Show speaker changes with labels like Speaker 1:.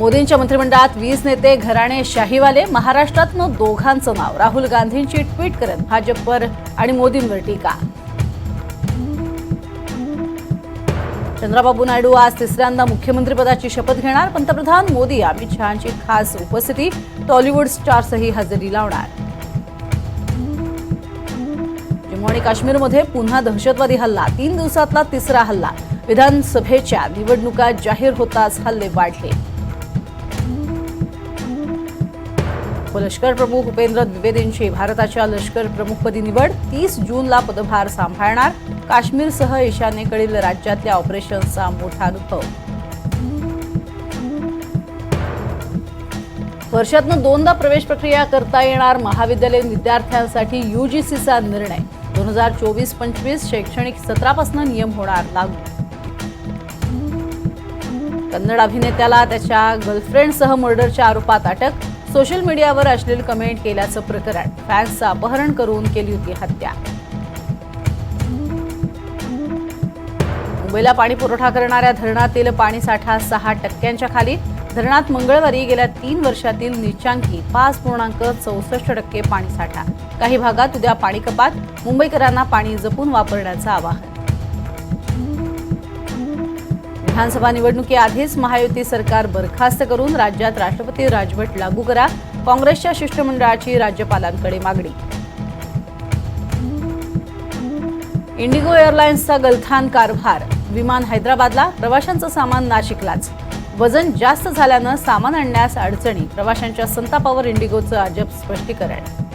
Speaker 1: मोदींच्या मंत्रिमंडळात वीस नेते घराणे शाहीवाले महाराष्ट्रातनं दोघांचं नाव. राहुल गांधींची ट्विट करत भाजपवर आणि मोदींवर टीका. चंद्राबाबू नायडू आज तिसऱ्यांदा मुख्यमंत्रीपदाची शपथ घेणार. पंतप्रधान मोदी अमित शहाची खास उपस्थिती टॉलिवूड स्टार्सही हजेरी लावणार. जम्मू आणि काश्मीरमध्ये पुन्हा दहशतवादी हल्ला. तीन दिवसातला तिसरा हल्ला. विधानसभेच्या निवडणुका जाहीर होताच हल्ले वाढले. लष्कर प्रमुख उपेंद्र द्विवेदींची भारताच्या लष्कर प्रमुखपदी निवड. तीस जूनला पदभार सांभाळणार. काश्मीरसह ईशान्येकडील राज्यातल्या ऑपरेशनचा मोठा अनुभव. वर्षातनं दोनदा प्रवेश प्रक्रिया करता येणार महाविद्यालयीन विद्यार्थ्यांसाठी युजीसीचा निर्णय. दोन हजार चोवीस पंचवीस शैक्षणिक सत्रापासून नियम होणार लागू. कन्नड अभिनेत्याला त्याच्या गर्लफ्रेंडसह मर्डरच्या आरोपात अटक. सोशल मीडियावर अश्लील कमेंट केल्याचं प्रकरण. फॅन्सचं अपहरण करून केली होती हत्या. मुंबईला पाणी पुरवठा करणाऱ्या धरणातील पाणीसाठा सहा टक्क्यांच्या खाली. धरणात मंगळवारी गेल्या तीन वर्षातील निचांकी पाच पूर्णांक चौसष्ट टक्के पाणीसाठा काही भागात उद्या पाणी कपात. मुंबईकरांना पाणी जपून वापरण्याचं आवाहन. विधानसभा निवडणुकीआधीच महायुती सरकार बरखास्त करून राज्यात राष्ट्रपती राजवट लागू करा. काँग्रेसच्या शिष्टमंडळाची राज्यपालांकडे मागणी. इंडिगो एअरलाइन्सचा गलथान कारभार. विमान हैदराबादला प्रवाशांचं सामान नाशिकलाच. वजन जास्त झाल्यानं सामान आणण्यास अडचणी. प्रवाशांच्या संतापावर इंडिगोचं अजब स्पष्टीकरण.